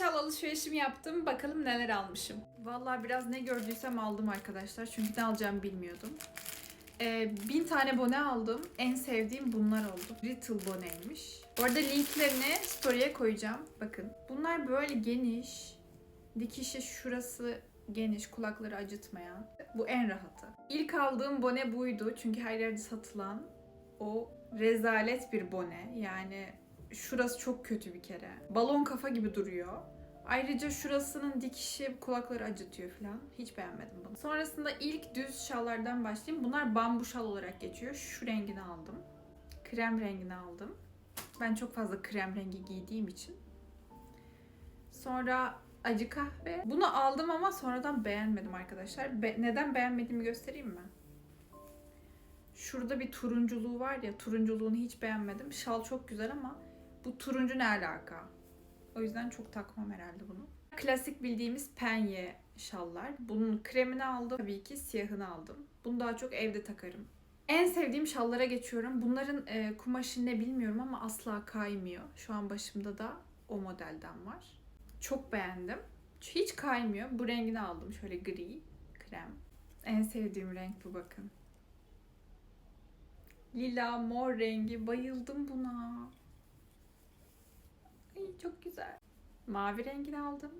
şal alışverişimi yaptım. Bakalım neler almışım. Vallahi biraz ne gördüysem aldım arkadaşlar. Çünkü ne alacağımı bilmiyordum. Ee, bin tane bone aldım. En sevdiğim bunlar oldu. Little boneymiş. Bu arada linklerini story'e koyacağım. Bakın. Bunlar böyle geniş. Dikişi şurası geniş. Kulakları acıtmayan. Bu en rahatı. İlk aldığım bone buydu. Çünkü her yerde satılan o rezalet bir bone. Yani şurası çok kötü bir kere. Balon kafa gibi duruyor. Ayrıca şurasının dikişi kulakları acıtıyor falan. Hiç beğenmedim bunu. Sonrasında ilk düz şallardan başlayayım. Bunlar bambu şal olarak geçiyor. Şu rengini aldım. Krem rengini aldım. Ben çok fazla krem rengi giydiğim için. Sonra acı kahve. Bunu aldım ama sonradan beğenmedim arkadaşlar. Be- neden beğenmediğimi göstereyim mi? Şurada bir turunculuğu var ya, turunculuğunu hiç beğenmedim. Şal çok güzel ama bu turuncu ne alaka? O yüzden çok takmam herhalde bunu. Klasik bildiğimiz penye şallar. Bunun kremini aldım. Tabii ki siyahını aldım. Bunu daha çok evde takarım. En sevdiğim şallara geçiyorum. Bunların e, kumaşı ne bilmiyorum ama asla kaymıyor. Şu an başımda da o modelden var. Çok beğendim. Hiç kaymıyor. Bu rengini aldım. Şöyle gri, krem. En sevdiğim renk bu bakın. Lila, mor rengi. Bayıldım buna. Çok güzel. Mavi rengini aldım.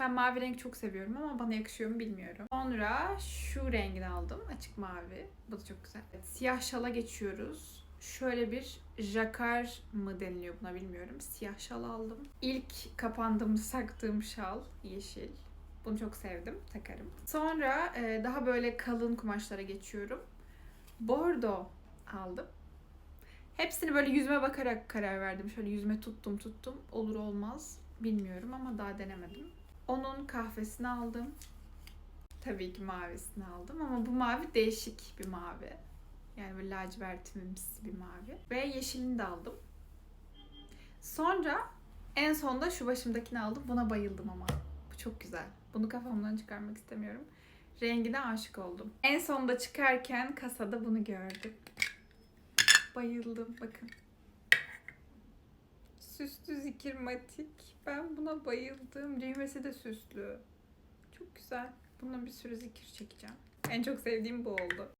Ben mavi renk çok seviyorum ama bana yakışıyor mu bilmiyorum. Sonra şu rengini aldım. Açık mavi. Bu da çok güzel. Evet, siyah şala geçiyoruz. Şöyle bir jakar mı deniliyor buna bilmiyorum. Siyah şal aldım. İlk kapandığım, saktığım şal yeşil. Bunu çok sevdim. Takarım. Sonra e, daha böyle kalın kumaşlara geçiyorum. Bordo aldım. Hepsini böyle yüzüme bakarak karar verdim. Şöyle yüzüme tuttum tuttum. Olur olmaz bilmiyorum ama daha denemedim. Onun kahvesini aldım. Tabii ki mavisini aldım ama bu mavi değişik bir mavi. Yani böyle lacivertimsi bir mavi. Ve yeşilini de aldım. Sonra en sonda şu başımdakini aldım. Buna bayıldım ama. Bu çok güzel. Bunu kafamdan çıkarmak istemiyorum. Rengine aşık oldum. En sonda çıkarken kasada bunu gördüm. Bayıldım bakın. Süslü zikirmatik. Ben buna bayıldım. Düğmesi de süslü. Çok güzel. Bununla bir sürü zikir çekeceğim. En çok sevdiğim bu oldu.